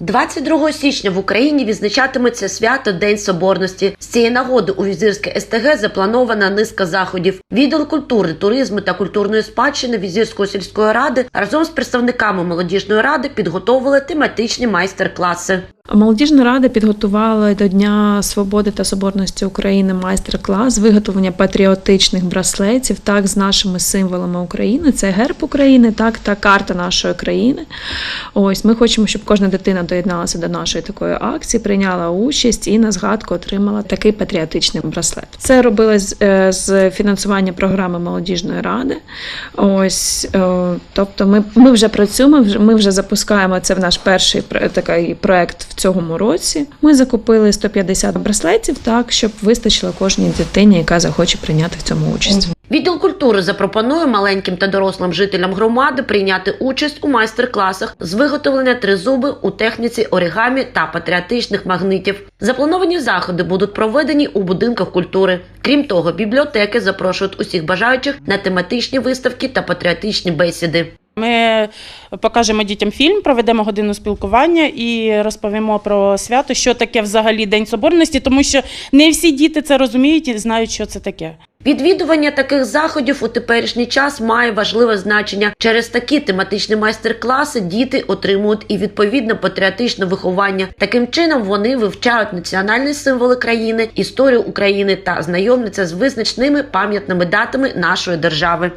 22 січня в Україні відзначатиметься свято День Соборності. З цієї нагоди у Візирське СТГ запланована низка заходів. Відділ культури, туризму та культурної спадщини Візирської сільської ради разом з представниками молодіжної ради підготовили тематичні майстер-класи. Молодіжна рада підготувала до Дня свободи та соборності України майстер-клас виготовлення патріотичних браслетів, так з нашими символами України. Це герб України, так та карта нашої країни. Ось ми хочемо, щоб кожна дитина доєдналася до нашої такої акції, прийняла участь і на згадку отримала такий патріотичний браслет. Це робилось е, з фінансування програми молодіжної ради. Ось, е, тобто, ми, ми вже працюємо, ми вже запускаємо це в наш перший такий проект в цьому році. Ми закупили 150 браслетів, так щоб вистачило кожній дитині, яка захоче прийняти в цьому участь. Відділ культури запропонує маленьким та дорослим жителям громади прийняти участь у майстер-класах з виготовлення тризуби у техніці оригамі та патріотичних магнитів. Заплановані заходи будуть проведені у будинках культури. Крім того, бібліотеки запрошують усіх бажаючих на тематичні виставки та патріотичні бесіди. Ми покажемо дітям фільм, проведемо годину спілкування і розповімо про свято, що таке взагалі День Соборності, тому що не всі діти це розуміють і знають, що це таке. Відвідування таких заходів у теперішній час має важливе значення. Через такі тематичні майстер-класи діти отримують і відповідне патріотичне виховання. Таким чином вони вивчають національні символи країни, історію України та знайомляться з визначними пам'ятними датами нашої держави.